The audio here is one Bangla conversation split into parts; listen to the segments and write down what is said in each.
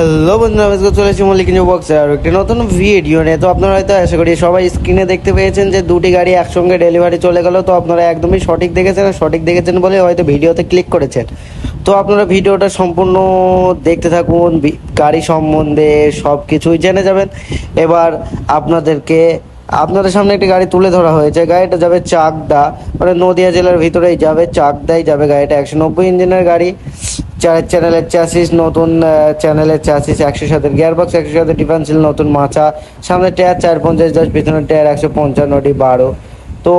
হ্যালো বন্ধুরা, আজকে চলে এসেছি মল্লিক নিউ বক্সে আর একটি নতুন ভিডিও নিয়ে। তো আপনারা হয়তো আশা করি সবাই স্ক্রিনে দেখতে পেয়েছেন যে দুটি গাড়ি একসঙ্গে ডেলিভারি চলে গেল। তো আপনারা একদমই সঠিক দেখেছেন আর সঠিক দেখেছেন বলে হয়তো ভিডিওতে ক্লিক করেছেন। তো আপনারা ভিডিওটা সম্পূর্ণ দেখতে থাকুন গাড়ি সম্বন্ধে সব কিছুই জেনে যাবেন। এবার আপনাদেরকে আপনাদের সামনে একটি গাড়ি তুলে ধরা হয়েছে। গাড়িটা যাবে চাকদা মানে নদিয়া জেলার ভিতরেই যাবে, চাকদাই যাবে গাড়িটা। একশো নব্বই ইঞ্জিনের গাড়ি চার চ্যানেলের চ্যাসিস নতুন চ্যানেলের চ্যাসিস একশো সাতের গিয়ারবক্স একশো সাতের ডিফেন্সিল নতুন মাচা, সামনে টায়ার চার পঞ্চাশ দশ পিছনের টায়ার একশো পঞ্চান্নটি বারো। তো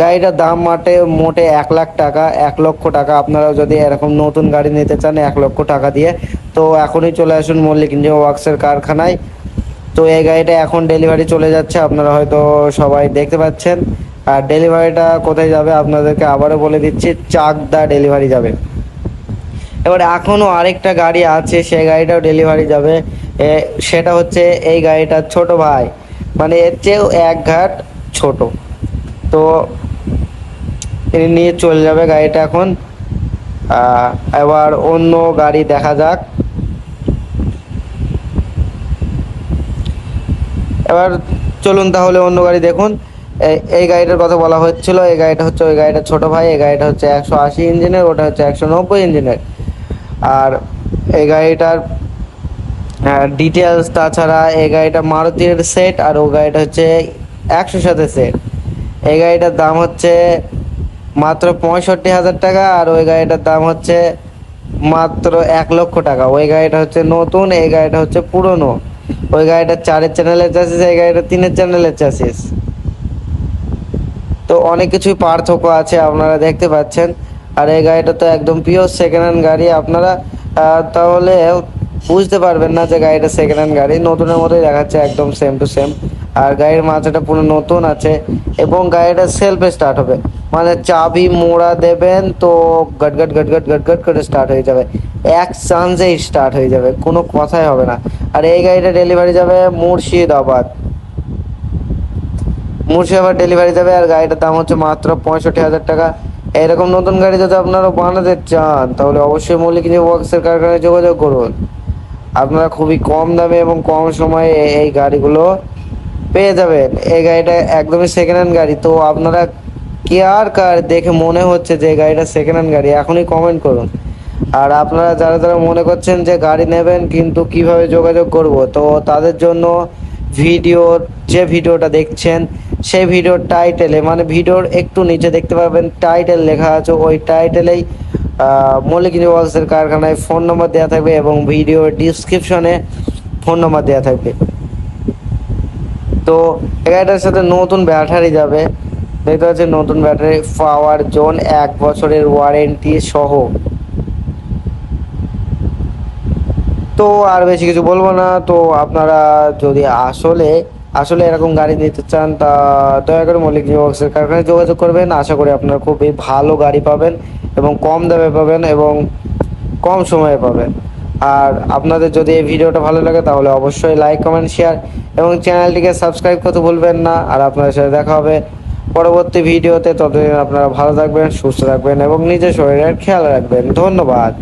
গাড়িটার দাম মাঠে মোটে এক লাখ টাকা, এক লক্ষ টাকা। আপনারাও যদি এরকম নতুন গাড়ি নিতে চান, এক লক্ষ টাকা দিয়ে। তো এখনই চলে আসুন মল্লিক ইঞ্জিন ওয়ার্কসের কারখানায়। তো এই গাড়িটা এখন ডেলিভারি চলে যাচ্ছে, আপনারা হয়তো সবাই দেখতে পাচ্ছেন। আর ডেলিভারিটা কোথায় যাবে আপনাদেরকে আবারও বলে দিচ্ছি, চাকদা ডেলিভারি যাবে। এবার এখনও আরেকটা গাড়ি আছে, সেই গাড়িটাও ডেলিভারি যাবে। সেটা হচ্ছে এই গাড়িটার ছোট ভাই। মানে এর চেয়েও এক ঘাট ছোট। তো নিয়ে চলে যাবে গাড়িটা এখন। এবার অন্য গাড়ি দেখা যাক। এবার চলুন তাহলে অন্য গাড়ি দেখুন। এই- গাড়িটার কথা বলা হচ্ছিল, এই গাড়িটা হচ্ছে, ওই গাড়িটার ছোট ভাই, এই গাড়িটা হচ্ছে একশো আশি ইঞ্জিনের, ওটা হচ্ছে একশো নব্বই ইঞ্জিনের। আর এই গাড়িটার ডিটেলস তাছাড়া এই গাড়িটা মারুতির সেট আর ও গাড়িটা হচ্ছে একশো সাথে সেট এই গাড়িটার দাম হচ্ছে মাত্র পঁয়ষট্টি হাজার টাকা আর ওই গাড়িটার দাম হচ্ছে মাত্র এক লক্ষ টাকা। ওই গাড়িটা হচ্ছে নতুন, এই গাড়িটা হচ্ছে পুরনো। ওই গাড়িটা চারের চ্যানেলের চাষিস এই গাড়িটা তিনের চ্যানেলের চাষিস তো অনেক কিছুই পার্থক্য আছে, আপনারা দেখতে পাচ্ছেন। আর এই গাড়িটা তো একদম পিওর সেকেন্ড হ্যান্ড গাড়ি, আপনারা তাহলে বুঝতে পারবেন না যে গাড়িটা সেকেন্ড হ্যান্ড গাড়ি, নতুনের মতোই দেখাচ্ছে, একদম সেম টু সেম আর গাড়ির মাথাটা পুরো নতুন আছে, এবং গাড়িটা সেলফে স্টার্ট হবে। মানে চাবি মোড়া দেবেন তো গট গট গট গট করে স্টার্ট হয়ে যাবে। এক চান্সেই স্টার্ট হয়ে যাবে, কোনো কথাই হবে না। আর এই গাড়িটা ডেলিভারি যাবে মুর্শিদাবাদ। মুর্শিদাবাদ ডেলিভারি যাবে আর গাড়িটার দাম হচ্ছে মাত্র পঁয়ষট্টি হাজার টাকা। এরকম নতুন গাড়ি যদি আপনারা বানাতে চান, তাহলে অবশ্যই মৌলিক ওয়ার্কসের কারখানায় যোগাযোগ করুন। আপনারা খুবই কম দামে এবং কম সময়ে এই গাড়িগুলো পেয়ে যাবেন। এই গাড়িটা একদমই সেকেন্ড হ্যান্ড গাড়ি, তো আপনারা কে আর কার দেখে মনে হচ্ছে যে গাড়িটা সেকেন্ড হ্যান্ড গাড়ি, এখনই কমেন্ট করুন। আর আপনারা যারা যারা মনে করছেন যে গাড়ি নেবেন, কিন্তু কীভাবে যোগাযোগ করব, তো তাদের জন্য ভিডিওর যে ভিডিওটা দেখছেন, সেই ভিডিওর টাইটেলে মানে ভিডিওর একটু নিচে দেখতে পাবেন টাইটেল লেখা আছে, ওই টাইটেলেই মল্লিক ইউনিভার্সের কারখানায় ফোন নম্বর দেওয়া থাকবে এবং ভিডিওর ডিসক্রিপশনে ফোন নম্বর দেওয়া থাকবে। তো গাড়িটার সাথে নতুন ব্যাটারি যাবে। দেখতে পাচ্ছেন নতুন ব্যাটারি পাওয়ার জোন এক বছরের ওয়ারেন্টি সহ। তো আর বেশি কিছু বলব না। তো আপনারা যদি আসলে আসলে এরকম গাড়ি নিতে চান, তা দয়া করে মল্লিক বক্সের কারখানায় যোগাযোগ করবেন। আশা করি আপনারা খুবই ভালো গাড়ি পাবেন এবং কম দামে পাবেন এবং কম সময়ে পাবেন। আর আপনাদের যদি এই ভিডিওটা ভালো লাগে, তাহলে অবশ্যই লাইক কমেন্ট শেয়ার এবং চ্যানেলটিকে সাবস্ক্রাইব করতে ভুলবেন না। আর আপনাদের সাথে দেখা হবে পরবর্তী ভিডিওতে ততদিন আপনারা ভালো থাকবেন সুস্থ থাকবেন এবং নিজের শরীরের খেয়াল রাখবেন। ধন্যবাদ।